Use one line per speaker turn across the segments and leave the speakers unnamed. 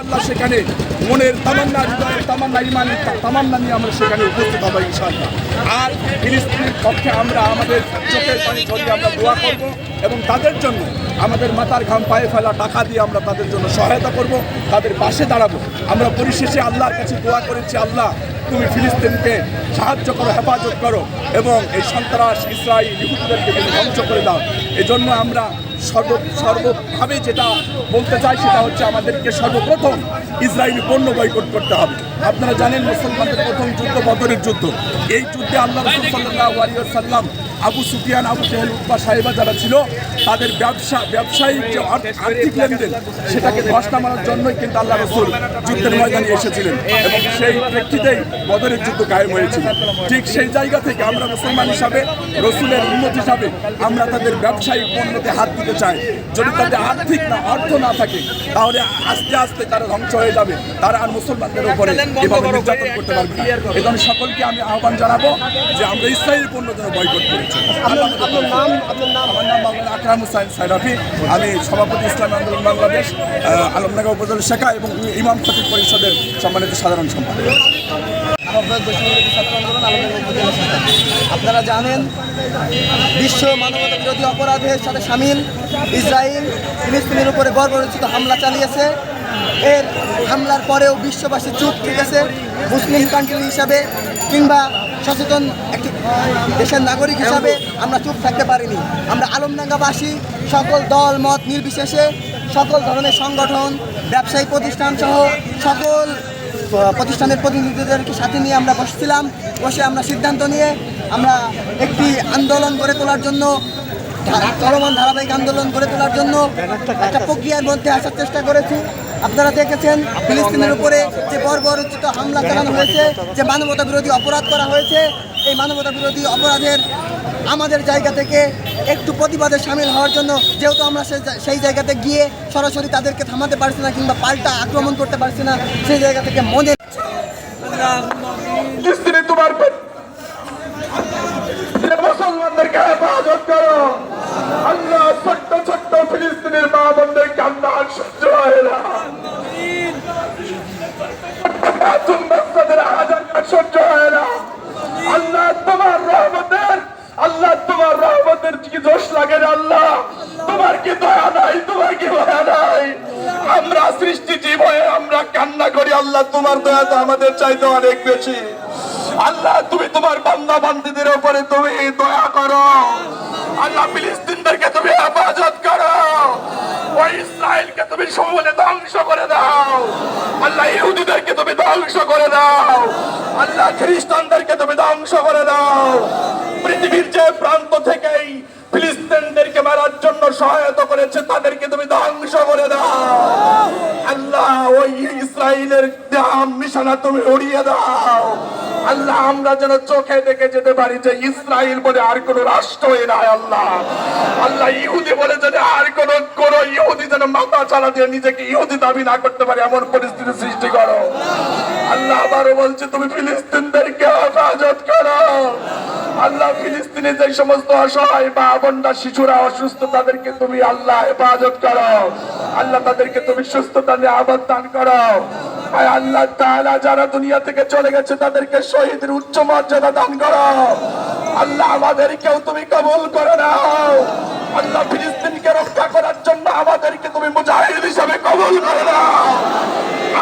ইনশাআল্লাহ সেখানে। মনের তামান্না, হৃদয়ের তামান্না, ইমানের তামান্না নিয়ে আমরা সেখানে উপস্থিত হব ইনশাআল্লাহ। আর ফিলিস্তিনের পক্ষে আমরা আমাদের চোখের পানি ঝরিয়ে আমরা দোয়া করব এবং তাদের জন্য আমাদের মাথার ঘাম পায়ে ফেলা টাকা দিয়ে আমরা তাদের জন্য সহায়তা করব, তাদের পাশে দাঁড়াবো। আমরা পরিশেষে আল্লাহর কাছে দোয়া করেছি, আল্লাহ, তুমি ফিলিস্তিনকে সাহায্য করো, হেফাজত করো এবং এই সন্ত্রাস, ইসরায়েল, ইহুদিদেরকে তুমি ধ্বংস করে দাও। এজন্য আমরা সর্ব সর্বভাবে যেটা বলতে চাই সেটা হচ্ছে আমাদেরকে সর্বপ্রথম ইসরায়েলি পণ্য বয়কট করতে হবে। আপনারা জানেন মুসলমানদের প্রথম যুদ্ধ বদরের যুদ্ধ। এই যুদ্ধে আল্লাহ রসুল সাল্লাহ সাল্লাম আবু সুফিয়ান, আবু জেহেল উৎপা সাহেবা যারা ছিল, তাদের ব্যবসা ব্যবসায়িক যে আর্থ- আর্থিক লেনদেন, সেটাকে ধস নামানোর জন্যই কিন্তু আল্লাহ রসুল যুদ্ধের ময়দানে এসেছিলেন এবং সেই প্রেক্ষিতেই বদরের যুদ্ধ কায়েম হয়েছিল। ঠিক সেই জায়গা থেকে আমরা মুসলমান হিসাবে, রসুলের উন্নত হিসাবে আমরা তাদের ব্যবসায়িক পণ্যতে হাত দিতে চাই। যদি তাদের আর্থিক না, অর্থ না থাকে, তাহলে আস্তে আস্তে তারা ধ্বংস হয়ে যাবে। তারা আর মুসলমানদের উপরে এভাবে নির্যাতন করতে পারবে এই সকলকে আমি আহ্বান জানাব যে আমরা ইসরায়েলি পণ্য যেন বয়কট করেছি আমাদের নাম আমার নাম আকরাম হুসাইন সাইরাফি। আমি সভাপতি ইসলামী আন্দোলন বাংলাদেশ আলমনগর উপজেলা শাখা এবং ইমাম খতিব পরিষদের সম্মানিত সাধারণ সম্পাদক।
আপনারা জানেন বিশ্ব মানবতা বিরোধী অপরাধের সাথে সামিল ইসরায়েল ফিলিস্তিনের উপরে গর্বরচিত হামলা চালিয়েছে। এর হামলার পরেও বিশ্ববাসী চুপ থেকেছে মুসলিম কান্ট্রি হিসাবে কিংবা সচেতন একটি দেশের নাগরিক হিসাবে আমরা চুপ থাকতে পারিনি। আমরা আলমডাঙ্গাবাসী, সকল দল, মত নির্বিশেষে সকল ধরনের সংগঠন, ব্যবসায়ী প্রতিষ্ঠান সহ সকল প্রতিষ্ঠানের প্রতিনিধিদেরকে সাথে নিয়ে আমরা বসছিলাম। বসে আমরা সিদ্ধান্ত নিয়ে আমরা একটি আন্দোলন গড়ে তোলার জন্য চলমান ধারাবাহিক আন্দোলন গড়ে তোলার জন্য একটা প্রক্রিয়ার মধ্যে আসার চেষ্টা করেছি। আপনারা দেখেছেন, ফিলিস্তিনের উপরে যে বর্বরচিত হামলা চালানো হয়েছে, যে মানবতা বিরোধী অপরাধ করা হয়েছে, এই মানবতা বিরোধী অপরাধের আমাদের জায়গা থেকে একটু প্রতিবাদে সামিল হওয়ার জন্য যেহেতু আমরা সেই জায়গাতে গিয়ে সরাসরি তাদেরকে থামাতে পারছি না কিংবা পাল্টা আক্রমণ করতে পারছি না, সেই জায়গা থেকে মনে
তোমার ফিলিস্তিনদেরকে তুমি হেফাজত করো। ওই ইসরায়েলকে তুমি সমূলে ধ্বংস করে দাও। আল্লাহ ইহুদিদেরকে তুমি ধ্বংস করে দাও। আল্লাহ খ্রিস্টানদেরকে তুমি ধ্বংস করে দাও। পৃথিবীর যে প্রান্ত থেকেই ফিলিস্তিনদেরকে মারার জন্য সহায়তা করেছে, তাদেরকে তুমি ধ্বংস করে দাও। আল্লাহ, ওই ইসরায়েলের দাম নিশানা তুমি উড়িয়ে দাও। আল্লাহ, আমরা যেন চোখে দেখে যেতে পারি যে ইসরায়েল বলে আর কোন রাষ্ট্রই নাই আল্লাহ। আল্লাহ ইহুদি বলে যেন আর কোন কোন ইহুদি যেন মাথা চালা দিয়ে নিজেকে ইহুদি দাবি না করতে পারে, এমন পরিস্থিতি সৃষ্টি করো। আল্লাহ আবারও বলছে, তুমি ফিলিস্তিনদেরকে হেফাজত করো? আল্লাহ, ফিলিস্তিনে যে সমস্ত অসহায় বা বোনরা, শিশুরা অসুস্থ, তাদেরকে তুমি আল্লাহ হেফাজত করো। আল্লাহ, তাদেরকে তুমি সুস্থতা নিয়ে আবাদ দান করো আল্লাহ তাআলা, যারা দুনিয়া থেকে চলে গেছে, তাদেরকে শহীদের উচ্চ মর্যাদা দান করো। আল্লাহ আমাদেরকেও তুমি কবুল করে নাও। আল্লাহ ফিলিস্তিনকে রক্ষা করার জন্য আমাদেরকে তুমি মুজাহিদ হিসাবে কবুল করে নাও।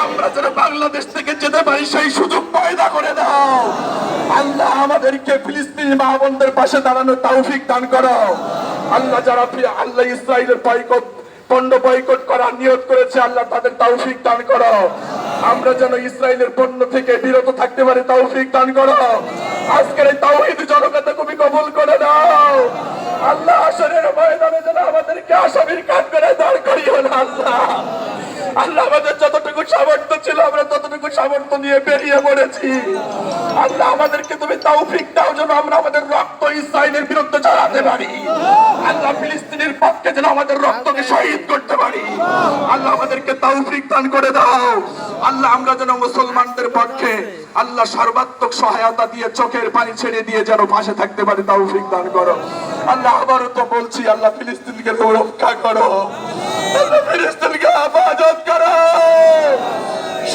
আমরা যেন বাংলাদেশ থেকে যেতে পারি, সেই সুযোগ পয়দা করে দাও আল্লাহ আমাদেরকে ফিলিস্তিনি মা বোনদের পাশে দাঁড়ানোর তৌফিক দান করো। আল্লাহ যারা আল্লাহ ইসরায়েলের বয়কট পণ্য বয়কট করার নিয়ত করেছে আল্লাহ, তাদের তৌফিক দান করো। আমরা যেন ইসরায়েলের পণ্য থেকে বিরত থাকতে পারি, তৌফিক দান করো। আজকের এই তাওহিদ জনতাকে তুমি কবুল করে দাও আল্লাহ আসরের ময়দানে যেন আমাদেরকে আসামির কাজ করে দাঁড় করিও না, আল্লাহ। আল্লাহ আমাদের যতটুকু সামর্থ্য ছিল, আমরা ততটুকু সামর্থ্য নিয়ে বেরিয়ে পড়েছি। আল্লাহ আমাদেরকে তুমি তৌফিক দাও যেন আমরা আমাদের রক্ত ইসরায়েলের বিরুদ্ধে চালাতে পারি। আল্লাহ ফিলিস্তিনের পক্ষে যেন আমাদের রক্তকে শহীদ করতে পারি। আল্লাহ আমাদেরকে তৌফিক দান করে দাও। আল্লাহ আমরা যেন মুসলমানদের পক্ষে আল্লাহ সর্বাত্মক সহায়তা দিয়ে চোখের পানি ছেড়ে দিয়ে যেন পাশে থাকতে পারি, তৌফিক দান করো। আল্লাহ আবারও তো বলছি, আল্লাহ ফিলিস্তিনকে রক্ষা করো। আল্লাহ ফিলিস্তিনকে হেফাজত করো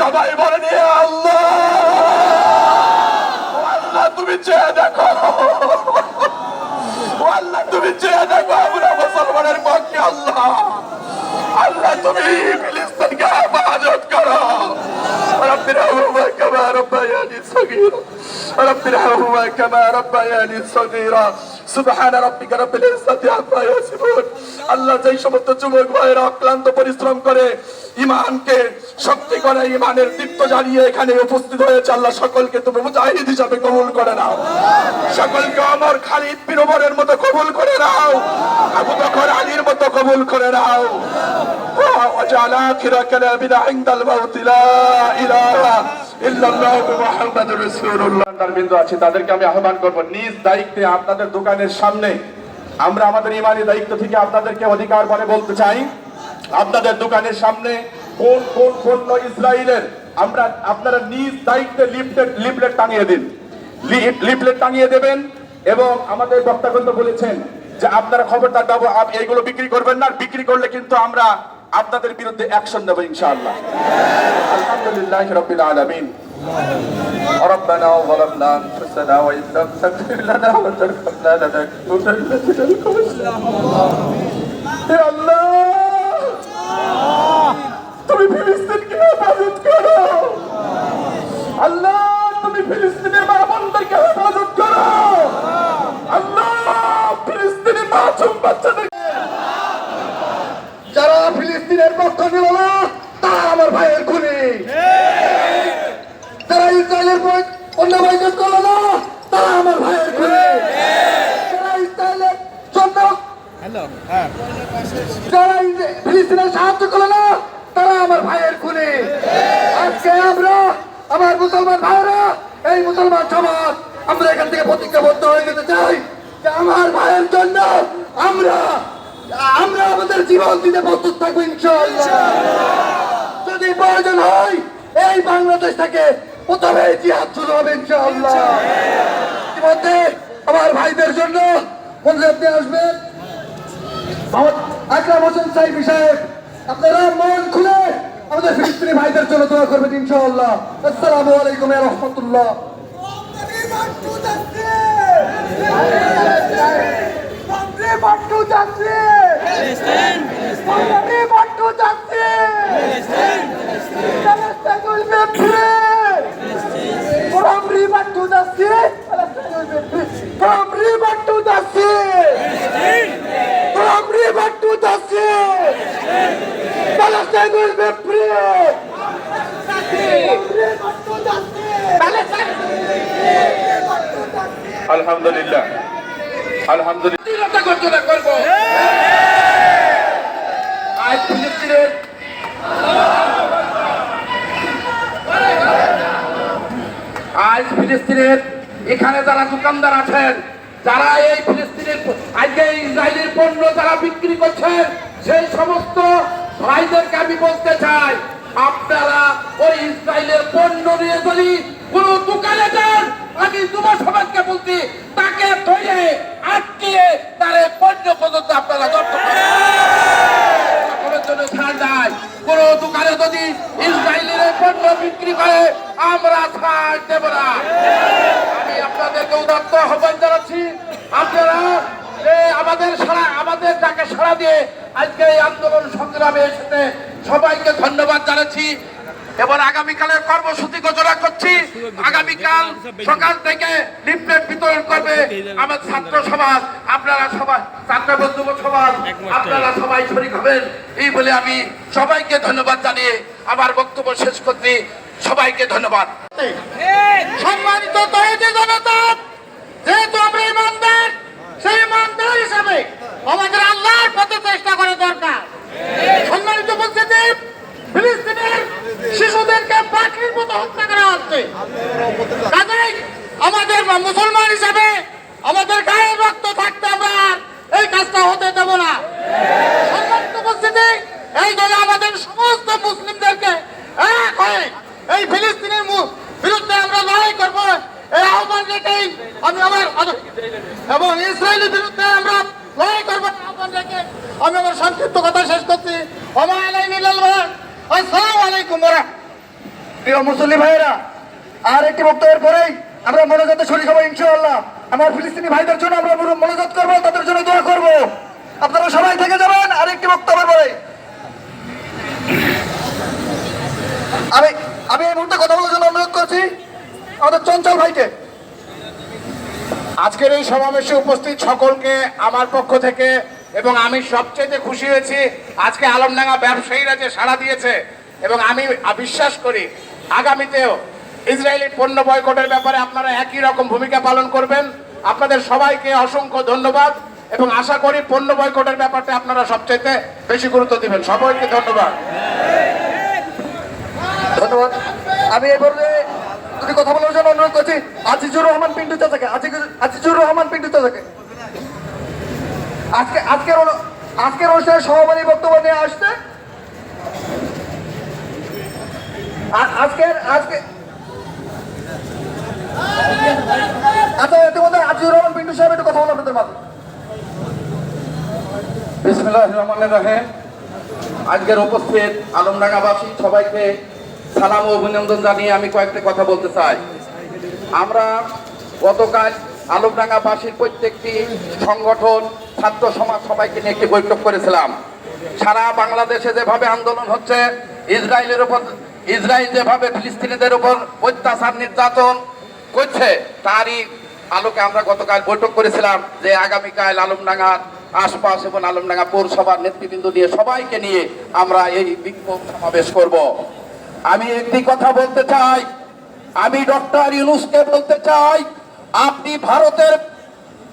সবাই বলেন "এ আল্লাহ ও আল্লাহ তুমি চেয়ে দেখো ও আল্লাহ তুমি চেয়ে দেখো আমরা মুসলমানের পক্ষে আল্লাহ আল্লাহ তুমি ফিলিস্তিনকে হেফাজত করো رب ارحمهما كما ربياني صغيرا رب ارحمهما كما ربياني صغيرا সুবহান রাব্বিকা রাব্বিল ইজ্জাতি আম্মা ইয়াসিফুন আল্লাহ যেই সমস্ত যুবক ভাইরা অক্লান্ত পরিশ্রম করে ইমানকে শক্তি করে ইমানের দীপ্ত জ্বালিয়ে এখানে উপস্থিত হয়েছে আল্লাহ সকলকে তুমি মুজাহিদ হিসাবে কবুল করে নাও সকলকে অমর খালিদ বিন ওমরের মতো কবুল করে নাও আবু বকর আলীর মতো কবুল করে নাও وجعل آخر كلامنا عند الموت لا إله إلا الله محمد رسول الله বিন্দু আছে তাদেরকে আমি আহ্বান করব নিজ দায়িত্বে আপনাদের দোকানের সামনে আমরা আমাদের ইমানি দায়িত্ব থেকে আপনাদেরকে অধিকার বলে বলতে চাই আপনাদের দোকানের সামনে কোন কোন পণ্য ইসরায়েলের আমরা আপনারা নিজ দায়িত্বে লিফলেট লিফলেট টাঙিয়ে দিন লিফ- লিফলেট টাঙিয়ে দেবেন এবং আমাদের বক্তাগণ তো বলেছেন যে আপনারা খবরদার বাবু আপ- এইগুলো বিক্রি করবেন না আর বিক্রি করলে কিন্তু আমরা আপনাদের বিরুদ্ধে অ্যাকশন নেব ইনশাআল্লাহ আলহামদুলিল্লাহ রাব্বিল আলামিন ربنا ظلمنا انفسنا وان لم تغفر لنا وترحمنا لنكونن من الخاسرين হে আল্লাহ তুমি ফিলিস্তিনকে হেফাজত করো। আল্লাহ তুমি ফিলিস্তিনের মা বোনদেরকে হেফাজত করো। আল্লাহ ফিলিস্তিনের মাসুম বাচ্চাদের যারা ফিলিস্তিনের পক্ষ নিল না তারা আমার ভাইয়ের খুনি। যারা ইসরায়েলের পক্ষ- অন্য ভাইদের করল না তারা আমার ভাইয়ের খুনি। যারা ইসরায়েলের জন্য যারা ফিলিস্তিনের সাহায্য করল না তারা আমার ভাইয়ের খুনি আজকে আমরা আমার মুসলমান ভাইরা এই মুসলমান সমাজ, আমরা এখান থেকে প্রতিজ্ঞাবদ্ধ হয়ে যেতে চাই যে আমার ভাইয়ের জন্য আমরা আমরা আমাদের জীবন দিতে প্রস্তুত থাকব ইনশাআল্লাহ। যদি প্রয়োজন হয়, এই বাংলাদেশ থেকে প্রথমে জিহাদ শুরু হবে ইনশাআল্লাহ। ইতিমধ্যে আমার ভাইদের জন্য আপনি আসবেন। আকরাম হোসেন সাহেব সাহেব, আপনারা মন খুলে আমাদের ফিলিস্তিনি ভাইদের জন্য দোয়া করবেন ইনশাআল্লাহ। আসসালামু আলাইকুম ওয়া রাহমাতুল্লাহ।
বাট্টু যাচ্ছে বাংলাদেশে বাট্টু যাচ্ছে যাচ্ছে প্যালেস্টাইনুল বাট্টু
আলহামদুলিল্লাহ। আলহামদুলিল্লাহ।
ঘোষণা করব আজ ফিলিস্তিনের এখানে যারা দোকানদার আছেন, যারা এই ফিলিস্তিনের আজকে ইসরায়েলের পণ্য যারা বিক্রি করছেন, সেই সমস্ত ভাইদেরকে আমি বলতে চাই, আপনারা ওই ইসরায়েলের পণ্য নিয়ে যদি কোন দোকানে যান, আমি যুব সমাজকে বলছি, তাকে ধরে আটকিয়ে তার পণ্য পর্যন্ত আপনারা জব্দ করেন। ছাড় দেয় কোন দোকানে যদি ইসরায়েলের পণ্য বিক্রি করে, আমরা ছাড় দেব না। আমি আপনাদেরকে উদাত্ত আহ্বান জানাচ্ছি। আপনারা আমাদের সারা, আমাদের যাকে সাড়া দিয়ে আজকে এই আন্দোলন সংগ্রামে এসেছে, সবাইকে ধন্যবাদ জানাচ্ছি। এবার আগামীকালের কর্মসূচি ঘোষণা করছি। আগামীকাল সকাল থেকে লিফলেট বিতরণ করবে আমার ছাত্র সমাজ। আপনারা সবাই, ছাত্র বন্ধু সমাজ, আপনারা সবাই শরিক হবেন। এই বলে আমি সবাইকে ধন্যবাদ জানিয়ে আমার বক্তব্য শেষ করতে সবাইকে ধন্যবাদ। সম্মানিত জনতা, যেহেতু আমরা ইমানদার সেই ইমানদার হিসাবে আমাদের আল্লাহর পথে চেষ্টা করা দরকার। সম্মানিত বলছে যে ফিলিস্তিনের শিশুদেরকে পাখির মতো হত্যা করা হচ্ছে। কাজেই আমাদের মুসলমান হিসাবে আমাদের গায়ে রক্ত থাকতে আমরা এই কাজটা হতে দেব না। সম্মানিত উপস্থিতি, এই দলে আমাদের সমস্ত মুসলিমদেরকে এক হয়ে এই ফিলিস্তিনের বিরুদ্ধে আমরা লড়াই করব। এই আহ্বান রেখেই আমি আমার এবং ইসরায়েলের বিরুদ্ধে আমরা
লড়াই করবেন আহ্বান রেখে আমি আমার সংক্ষিপ্ত কথা শেষ করছি। ওমা আলাইনি আসসালামু আলাইকুম
প্রিয় মুসল্লি ভাইয়েরা, আর একটি বক্তব্যের পরেই আমরা মনোজাতে শরীর হব ইনশাআল্লাহ। আমার ফিলিস্তিনি ভাইদের জন্য আমরা মনো- মনোজাত করব, তাদের জন্য দোয়া করব। আপনারা সবাই থেকে যাবেন, আর একটি বক্তব্যের পরে আমি আমি এই মুহূর্তে কথা বলার জন্য অনুরোধ করছি। আমাদের চঞ্চল ভাইকে।
আজকের এই সমাবেশে উপস্থিত সকলকে আমার পক্ষ থেকে এবং আমি সবচেয়ে খুশি হয়েছি, আজকে আলমডাঙ্গা ব্যবসায়ীরা যে সাড়া দিয়েছে এবং আমি বিশ্বাস করি আগামীতেও ইসরায়েলি পণ্য বয়কটের ব্যাপারে আপনারা একই রকম ভূমিকা পালন করবেন। আপনাদের সবাইকে অসংখ্য ধন্যবাদ এবং আশা করি পণ্য বয়কটের ব্যাপারটা আপনারা সবচেয়ে বেশি গুরুত্ব দিবেন। সবাইকে ধন্যবাদ।
ধন্যবাদ। আমি এই দুটি কথা বলার জন্য অনুরোধ করছি, আজিজুর রহমান পিন্টু চাচাকে আজিজুর- রহমান পিন্টু চাচাকে। আজকে আজকের আজকের অনুষ্ঠানে সভাপতি বক্তব্য নিয়ে আসছে। আ- আজকের আজকে আচ্ছা
আজকের উপস্থিত আলমডাঙ্গাবাসী সবাইকে সালাম অভিনন্দন জানিয়ে আমি কয়েকটি কথা বলতে চাই। আমরা গতকাল আলমডাঙ্গাবাসীর প্রত্যেকটি সংগঠন, ছাত্র সমাজ সবাইকে নিয়ে একটি বৈঠক করেছিলাম। সারা বাংলাদেশে যেভাবে আন্দোলন হচ্ছে, ইসরায়েলের উপর, ইসরায়েল যেভাবে ফিলিস্তিনিদের উপর অত্যাচার নির্যাতন করছে, তারই আলোকে আমরা গতকাল বৈঠক করেছিলাম যে আগামীকাল আলমডাঙ্গার আশপাশ এবং আলমডাঙ্গা পৌরসভার নেতৃবৃন্দ দিয়ে সবাইকে নিয়ে আমরা এই বিক্ষোভ সমাবেশ করব। আমি একটি কথা বলতে চাই। আমি ডক্টর ইউনুসকে বলতে চাই, আপনি ভারতের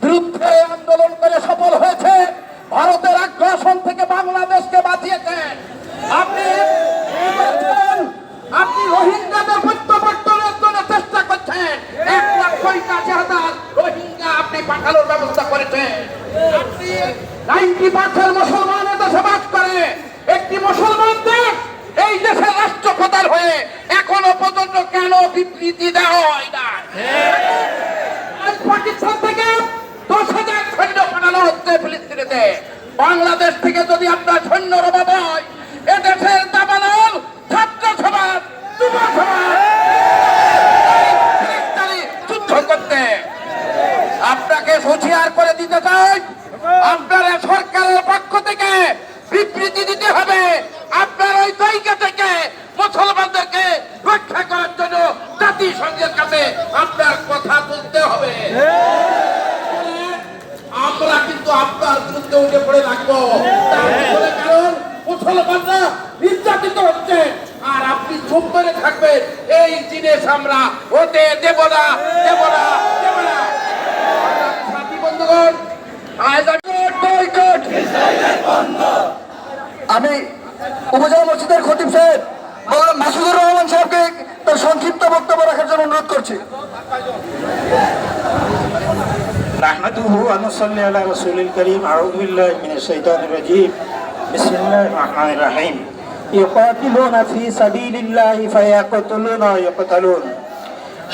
বিরুদ্ধে আন্দোলন করে সফল হয়েছে, ভারতের আগ্রাসন থেকে বাংলাদেশকে বাঁচিয়েছেন। আপনি আপনি রোহিঙ্গাদের প্রত্যাবর্তনের জন্য চেষ্টা করছেন। এক লক্ষ একাশি হাজার রোহিঙ্গা আপনি পাঠানোর ব্যবস্থা করেছেন। আপনি নাইনটি পার্সেন্ট মুসলমান দেশে বাস করে। একটি মুসলমান দেশ এই দেশে রাষ্ট্রপ্রধান হয়ে এখনও পর্যন্ত কেন বিবৃতি দেওয়া হয় না পাকিস্তান থেকে দশ হাজার সৈন্য পাঠানো হচ্ছে ফিলিস্তিনিতে। বাংলাদেশ থেকে যদি আপনার সৈন্যর অভাব হয় এদেশের দাবানল ছাত্র সমাজ যুব সমাজ যুদ্ধ করতে। আপনাকে হুঁশিয়ার করে দিতে চাই আপনার সরকারের পক্ষ থেকে বিবৃতি দিতে হবে। জায়গা থেকে, মুসলমানদেরকে রক্ষা করার জন্য জাতিসংঘের কাছে আপনার কথা তুলতে হবে। আমরা কিন্তু আপনার বিরুদ্ধে উঠে পড়ে রাখব কারণ, মুসলমানরা নির্যাতিত হচ্ছে। আর আপনি চুপ করে থাকবেন, এই জিনিস আমরা হতে দেব না দেব না দেব না। আমি
উপজেলা মসজিদের খতিব সাহেব মৌলানা মাসুদুর রহমান সাহেবকে তার সংক্ষিপ্ত বক্তব্য রাখার জন্য অনুরোধ করছি
نحمده ونصلي على رسول الكريم أعوذ بالله من الشيطان الرجيم بسم الله الرحمن الرحيم يقاتلون في سبيل الله فيقتلون ويقتلون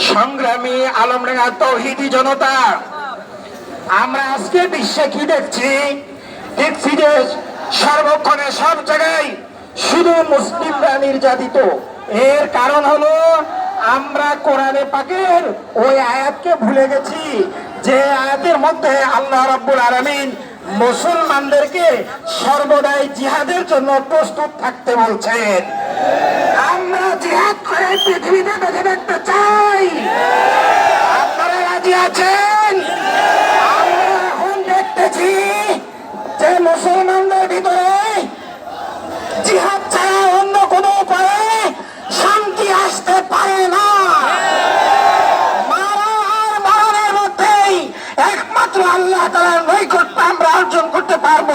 সংগ্রামী আলমডাঙ্গা তৌহিদি জনতা আমরা আজকে বিশ্বে কি দেখছি দেখছি যে সর্বক্ষণে সব জায়গায় শুধু মুসলিমরা নির্যাতিত। এর কারণ হলো, আমরা কোরআনে পাকের ওই আয়াতকে ভুলে গেছি, যে আয়াতের মধ্যে আল্লাহ রাব্বুল আলামিন মুসলমানদেরকে সর্বদাই জিহাদের জন্য প্রস্তুত থাকতে বলছেন। আমরা জিহাদ করে পৃথিবীতে বেঁচে দেখতে চাই। আপনারা রাজি আছেন? আমরা এখন দেখতেছি যে মুসলমানদের ভিতরে জিহাদ ছাড়া অন্য কোনো উপায়ে শান্তি আসতে পারে না। মারা আর মরণের মধ্যেই একমাত্র আল্লাহ তালার নৈকট্য আমরা অর্জন করতে পারব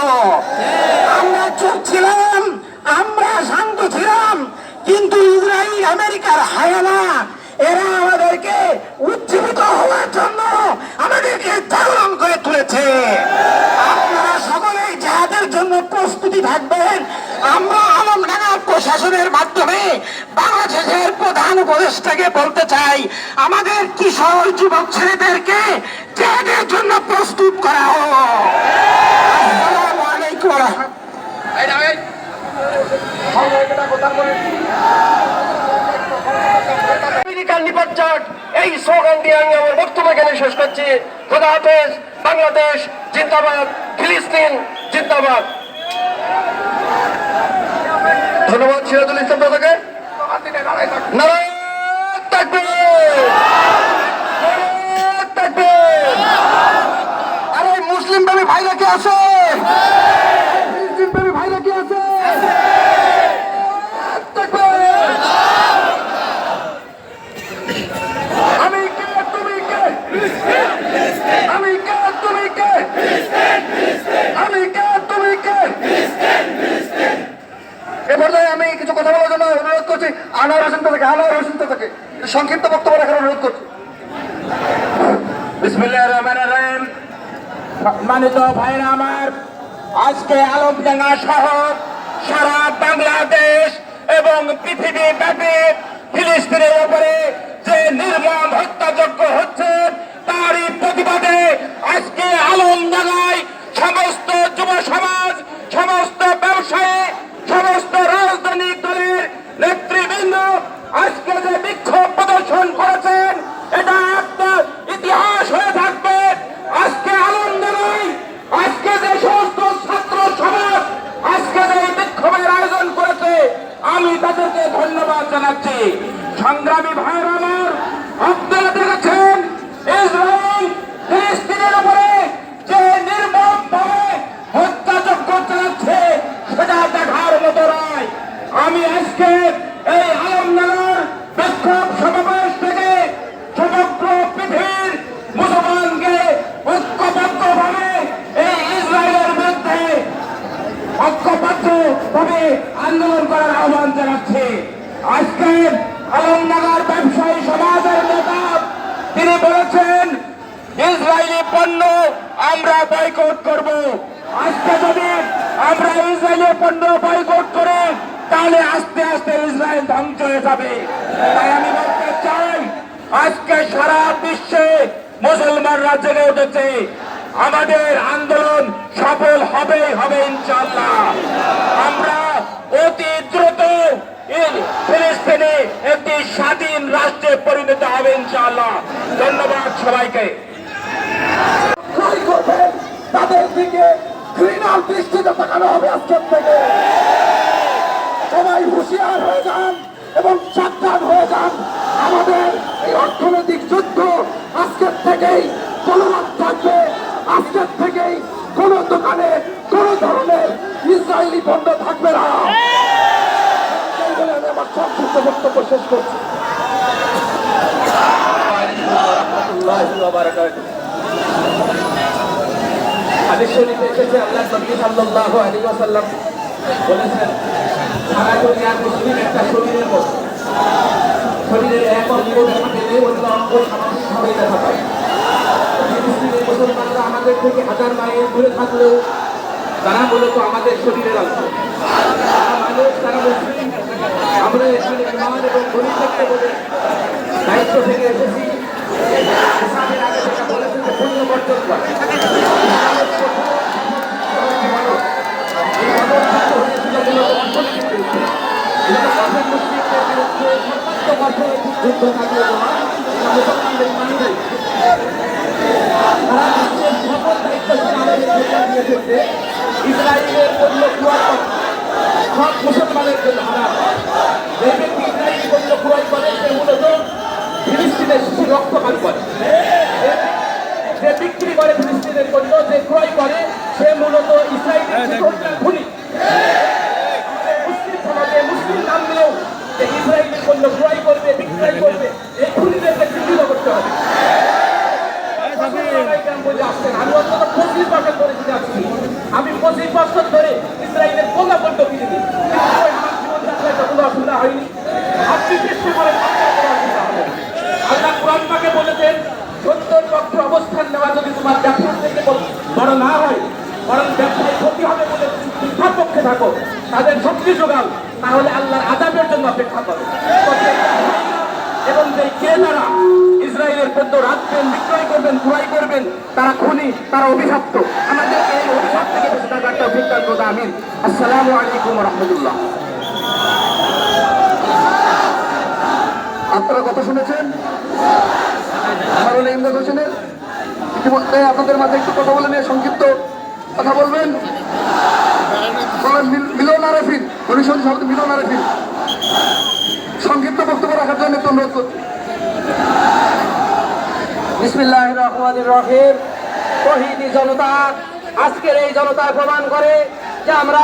আমরা চুপ ছিলাম আমরা শান্ত ছিলাম কিন্তু ইসরায়েল আমেরিকার হায়ানা এরা আমাদেরকে উজ্জীবিত হওয়ার জন্য আমাদেরকে জাগরণ করে তুলেছে আপনারা সকলেই যাদের জন্য প্রস্তুতি থাকবেন আমরা আলমডাঙ্গা প্রশাসনের মাধ্যমে বাংলাদেশের প্রধান উপদেষ্টাকে বলতে চাই, আমাদের কিশোর যুবক ছেলেদেরকে যাদের জন্য প্রস্তুত করা হোক।
এই স্লোগান দিয়ে আমি আমার বক্তব্য এখানে শেষ করছি। খোদা হাফেজ, বাংলাদেশ, জিন্দাবাদ, ফিলিস্তিন, জিন্দাবাদ।
ধন্যবাদ সিরাজুল ইসলাম দাদাকে নারায়ণ
Yeah. সম্মানিত ভাইরা আমার, আজকে আলমডাঙ্গা সহ সারা বাংলাদেশ এবং পৃথিবী ব্যাপী ফিলিস্তিনের উপরে যে নির্মম হত্যাযজ্ঞ হচ্ছে, তারই প্রতিবাদে আজকে আলমডাঙ্গায় সমস্ত যুব সমাজ, সমস্ত ব্যবসায়ী, সমস্ত রাজনৈতিক দলের নেতৃবৃন্দ আজকে যে বিক্ষোভ প্রদর্শন করেছেন জানাচ্ছি সংগ্রামী ভাইয়ের আমার আপনারা দেখেছেন ইসরায়েল ফিলিস্তিনের উপরে যে নির্মম ভাবে হত্যাযজ্ঞ চালাচ্ছে সেটা দেখার মতো নয় আমি আজকে এই আলমনগর বিক্ষোভ সমাবেশ থেকে সমগ্র পৃথিবীর মুসলমানকে ঐক্যবদ্ধ ভাবে এই ইসরায়েলের বিরুদ্ধে ঐক্যবদ্ধ ভাবে আন্দোলন করার আহ্বান জানাচ্ছি আজকে আলমনগর ব্যবসায়ী সমাজের নেতা তিনি বলেছেন ইসরায়েলি পণ্য আমরা বয়কট করব আজকে যদি আমরা ইসরায়েলি পণ্য বয়কট করি তাহলে আস্তে আস্তে ইসরায়েল ধ্বংস হয়ে যাবে। তাই আমি বলতে চাই, আজকে সারা বিশ্বে মুসলমানরা জেগে উঠেছে। আমাদের আন্দোলন সফল হবে হবে ইনশাল্লাহ আমরা অতি দ্রুত ফিলিস্তিনে একটি স্বাধীন রাষ্ট্রে পরিণত হবে ইনশাল্লাহ ধন্যবাদ সবাইকে।
তাদের দিকে ঘৃণার দৃষ্টিতে তাকানো হবে আজকের থেকে সবাই হুঁশিয়ার হয়ে যান এবং সাবধান হয়ে যান আমাদের এই অর্থনৈতিক যুদ্ধ আজকের থেকেই চলমান থাকবে আজকের থেকেই কোন দোকানে কোন ধরনের ইসরায়েলি পণ্য থাকবে না বলে আমি আমার সংক্ষিপ্ত বক্তব্য শেষ করছি
হাদিস শরীফে এসেছে আল্লাহ নবী সাল্লাল্লাহু আলাইহি ওয়াসাল্লাম। বলেছেন, সারা দুনিয়ার মুসলিম একটা শরীরের মতো। শরীরের এক অঙ্গ দেখা পেলে অন্য অঙ্গ স্বাভাবিকভাবে দেখা পায়। মুসলিমের মুসলমানরা আমাদের থেকে হাজার মাইল দূরে থাকলেও তারা মূলত আমাদের শরীরের অংশ তারা মানুষ, তারা মুসলিম। আমরা এখানে ইমান দায়িত্ব থেকে এসেছি। ইসরায়েলের ক্রয় করে সব মুসলমানের জন্য হারাম মূলত ফিলিস্তিনের শিশু রক্তপাত করে যে বিক্রি করে ফিলিস্তিনের পণ্য যে ক্রয় করে সে মূলত ইসরায়েলের শিশু হত্যার খুনি মুসলিম সমাজে মুসলিম নাম দিলেও যে ইসরায়েলি পণ্য ক্রয় করবে বিক্রয় করবে এই খুনিদেরকে চিহ্নিত করতে হবে। আমি অন্তত পঁচিশ বছর ধরে আসছি। আমি পঁচিশ বছর ধরে ইসরায়েলের কোনা পণ্য কিনে দিই। আমার জীবনযাত্রায় কোনো অসুবিধা হয়নি। আপনি চেষ্টা করেন। আল্লাহ কোরআন বলেছেন সত্যের পক্ষে অবস্থান নেওয়া যদি তোমার ব্যবসা থেকে বড় না হয় থাকো, তাদের শক্তি যোগাও, তাহলে আল্লাহর আজাবের জন্য অপেক্ষা করো। এবং যে ক্রেতারা ইসরায়েলের
পদ্য রাখবেন, বিক্রয় করবেন, ক্রয় করবেন, তারা খুনি, তারা অভিশপ্ত। আমাদের এই অভিশাপ থেকে বেঁচে থাকার তৌফিক দান আমিন। আসসালামু আলাইকুম রহমতুল্লাহ।
আপনারা কথা শুনেছেন? হলো ইমদাদ হোসেনের? ইতিমধ্যে আপনাদের মাঝে একটু কথা বলে নিয়ে সংক্ষিপ্ত কথা বলবেন? মিলন আরেফিন পরিষদ সভাপতি মিলন আরেফিন সংক্ষিপ্ত বক্তব্য রাখার জন্য অনুরোধ করছি।
বিসমিল্লাহ রহমান রহিম। শহীদি জনতা, আজকের এই জনতা প্রমাণ করে যে আমরা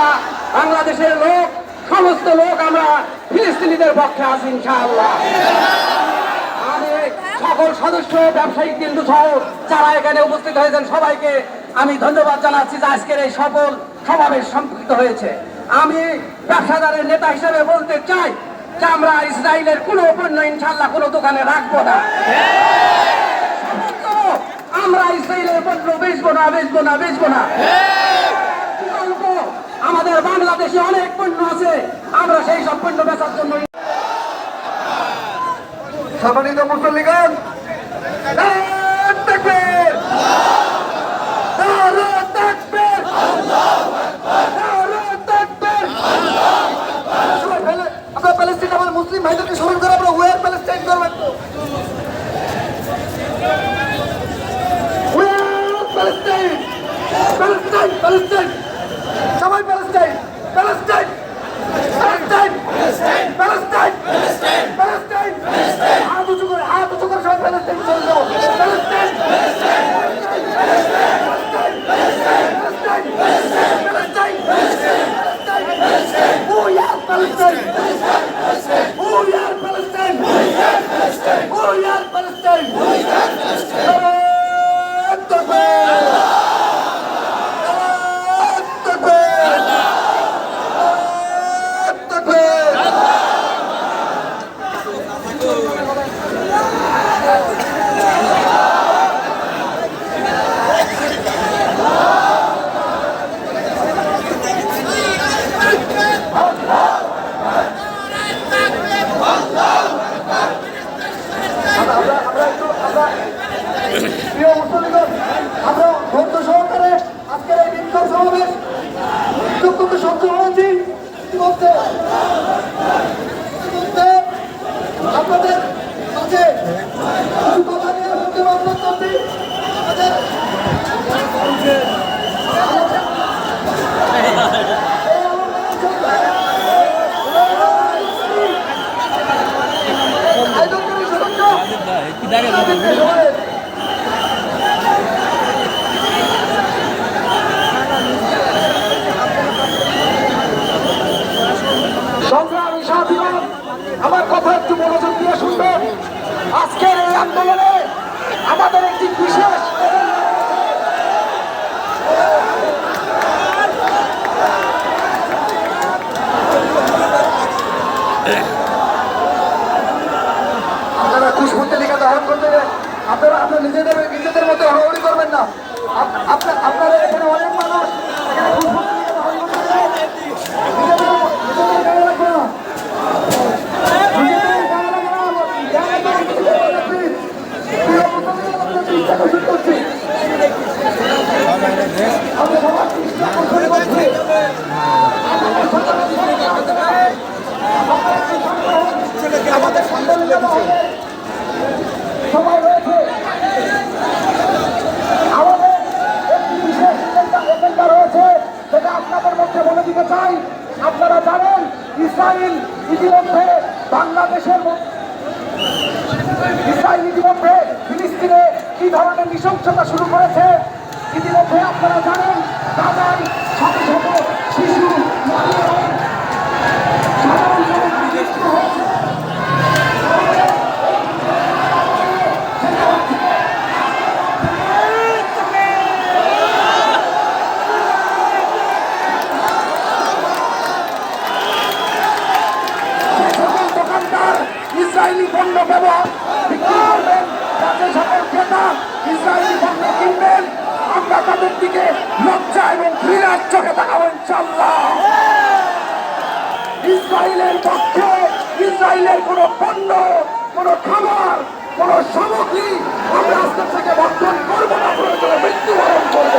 বাংলাদেশের লোক, সমস্ত লোক আমরা ফিলিস্তিনিদের পক্ষে আছি, ইনশাআল্লাহ। সকল সদস্য, ব্যবসায়িক কেন্দ্র সহ যারা এখানে উপস্থিত হয়েছেন সবাইকে আমি ধন্যবাদ জানাচ্ছি যে আজকের এই সফল সমাবেশ সম্পৃক্ত হয়েছে। আমি ব্যবসাদারের নেতা হিসেবে বলতে চাই যে আমরা ইসরায়েলের কোনো পণ্য ইনশাল্লাহ কোনো দোকানে রাখব না। আমরা ইসরায়েলের পণ্য বেচবো না বেচবো না বেচবো না। আমাদের বাংলাদেশে অনেক পণ্য আছে। আমরা সেই সব পণ্য বেচার জন্য
সম্মানিত মুসল্লিগণ তাকবীর নারে তাকবীর নারে তাকবীর
সবাই ফেলে- আমরা প্যালেস্টাইন আমাদের মুসলিম ভাইদেরকে স্মরণ করে আমরা ওয়ার প্যালেস্টাইন করবেন
We are Palestine! Palestine! Palestine! সবাই Palestine Palestine Palestine Palestine Palestine হাত উঁচু করে হাত উঁচু করে সবাই প্যালেস্টাইন চলে যাব Palestine Palestine! Palestine! Palestine! We are Palestine! We are Palestine! Palestine! Palestine! সংগ্রামী সাথীগণ আমার কথা একটু মনোযোগ দিয়ে শুনবেন। আজকের এই আন্দোলনে আমাদের একটি বিশেষ আপনারা খুশবু তালিকা দহন করতে আপনারা আপনার নিজেদের নিজেদের মতো হড়াহড়ি করবেন না। আপ- আপনার এখানে অনেক মানুষ। এখানে খুশবু তালিকা দহন করতে যায়। নিজেদের নিজেদের গায়ে রাখবে না। নিজেদের গায়ে রাখবে না। গায়ে রাখবে না, নিজেদের গায়ে রাখবে। প্রিয় মুসলমান, আপনাদের ইচ্ছা পোষণ করছি। আমরা সবার ইচ্ছা পোষণ করছি। আমাদের সম্মেলন সময় রয়েছে আমাদের একটি বিশেষ এজেন্ডা এজেন্ডা রয়েছে সেটা আপনাদের মধ্যে বলে দিতে চাই, আপনারা জানেন ইসরায়েল ইতিমধ্যে বাংলাদেশের ইসরায়েল ইতিমধ্যে ফিলিস্তিনে কি ধরনের নৃশংসতা শুরু করেছে? ইতিমধ্যে আপনারা জানেন গাজায় আমরা তাদের দিকে লজ্জা এবং ঘৃণার চোখে কোনো পণ্য, কোনো খাবার কোনো সামগ্রী আমরা থেকে বর্জন করব না প্রয়োজনে মৃত্যুবরণ করব।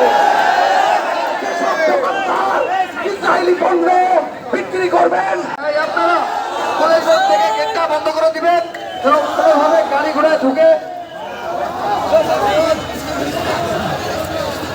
বিক্রি করবেন। আপনারা কলেজ থেকে গেটটা বন্ধ করে দিবেন কোনোভাবে গাড়ি ঘোড়া ঢুকে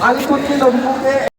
আলিপুর আলিপুর নবীপুরে